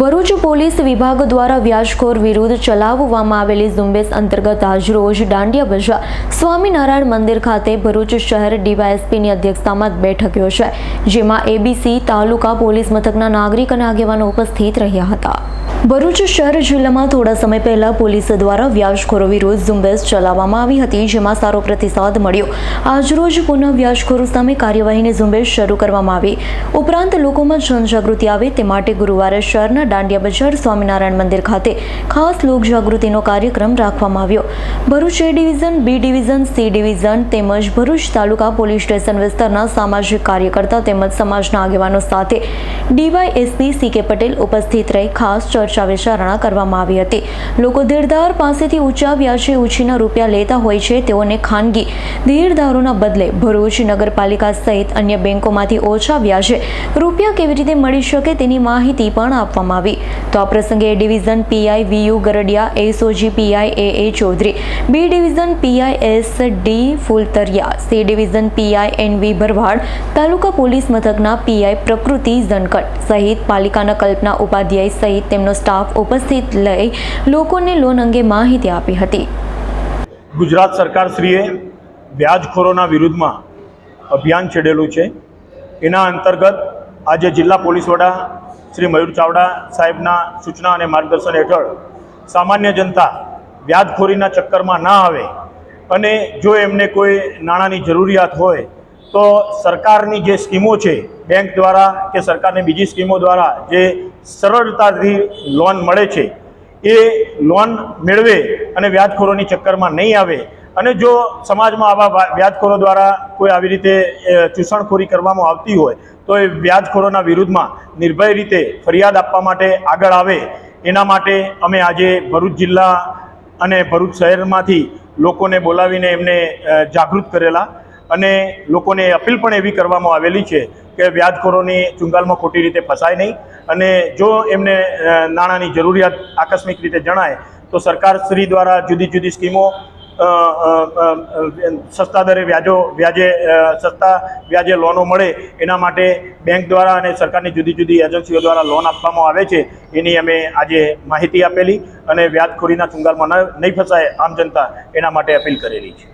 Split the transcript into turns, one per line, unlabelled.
Bharuch police વિભાગ દ્વારા વ્યાજખોર વિરુદ્ધ ચલાવવામાં આવેલી ઝુંબેશ અંતર્ગત આજરોજ દાંડિયા બજાર સ્વામિનારાયણ મંદિર ખાતે ભરૂચ શહેર ડીવાયએસપીની અધ્યક્ષતામાં બેઠક યોજાઈ, જેમાં એબીસી તાલુકા પોલીસ મથકના નાગરિક અને આગેવાનો ઉપસ્થિત રહ્યા હતા. ભરૂચ શહેર જિલ્લામાં થોડા સમય પહેલા પોલીસ દ્વારા વ્યાજખોરો વિરોધ ઝુંબેશ ચલાવવામાં આવી હતી, જેમાં સારો પ્રતિસાદ મળ્યો. આજરોજ પુનઃ વ્યાજખોરો સામે કાર્યવાહીની ઝુંબેશ શરૂ કરવામાં આવી. ઉપરાંત લોકોમાં જનજાગૃતિ આવે તે માટે ગુરુવારે શહેરના દાંડિયા બજાર સ્વામિનારાયણ મંદિર ખાતે ખાસ લોકજાગૃતિનો કાર્યક્રમ રાખવામાં આવ્યો. Bharuch A division, B division, C division તેમજ ભરૂચ તાલુકા પોલીસ સ્ટેશન વિસ્તારના સામાજિક કાર્યકર્તા તેમજ સમાજના આગેવાનો સાથે ડીવાયએસપી સી કે પટેલ ઉપસ્થિત રહી ખાસ ચર્ચા વિચારણા કરવામાં આવી હતી. લોકો ધીરધાર પાસેથી ઊંચા વ્યાજે ઉછીના રૂપિયા લેતા હોય છે. તેઓને ખાનગી ધીરધારોના બદલે ભરૂચ નગરપાલિકા સહિત અન્ય બેંકોમાંથી ઓછા વ્યાજે રૂપિયા કેવી રીતે મળી શકે તેની માહિતી પણ આપવામાં આવી. તો આ પ્રસંગે division PI V U Garadiya, SOG PI A A Chaudhary, B division PI S D Fultariya, C division PI N V Bharwad, taluka police મથકના પીઆઈ પ્રકૃતિ ઝનકટ સહિત પાલિકાના કલ્પના ઉપાધ્યાય સહિત તેમનો સ્ટાફ ઉપસ્થિત લઈ લોકોને લોન અંગે માહિતી આપી હતી.
ગુજરાત સરકારશ્રીએ વ્યાજખોરોના વિરુદ્ધમાં અભિયાન છેડેલું છે. એના અંતર્ગત આજે જિલ્લા પોલીસ વડા શ્રી મયુર ચાવડા સાહેબના સૂચના અને માર્ગદર્શન હેઠળ સામાન્ય જનતા વ્યાજખોરીના ચક્કરમાં ના આવે અને જો એમને કોઈ નાણાંની જરૂરિયાત હોય તો સરકારની જે સ્કીમો છે, બેંક દ્વારા કે સરકારની બીજી સ્કીમો દ્વારા જે સરળતાથી લોન મળે છે, એ લોન મેળવે અને વ્યાજખોરોની ચક્કરમાં નહીં આવે અને જો સમાજમાં આવા વ્યાજખોરો દ્વારા કોઈ આવી રીતે ચૂસણખોરી કરવામાં આવતી હોય, તો એ વ્યાજખોરોના વિરુદ્ધમાં નિર્ભય રીતે ફરિયાદ આપવા માટે આગળ આવે. એના માટે અમે આજે ભરૂચ જિલ્લા અને ભરૂચ શહેરમાંથી લોકોને બોલાવીને એમને જાગૃત કરેલા અને લોકોને અપીલ પણ એવી કરવામાં આવેલી છે કે વ્યાજખોરોની ચુંગાલમાં ખોટી રીતે ફસાય નહીં. અને જો એમને નાણાંની જરૂરિયાત આકસ્મિક રીતે જણાય, તો સરકાર શ્રી દ્વારા જુદી જુદી સ્કીમો સસ્તા દરે વ્યાજો, વ્યાજે સસ્તા વ્યાજે લોનો મળે એના માટે બેંક દ્વારા અને સરકારની જુદી જુદી એજન્સીઓ દ્વારા લોન આપવામાં આવે છે એની અમે આજે માહિતી આપેલી અને વ્યાજખોરીના ચુંગાલમાં ન, નહીં ફસાય આમ જનતા એના માટે અપીલ કરેલી છે.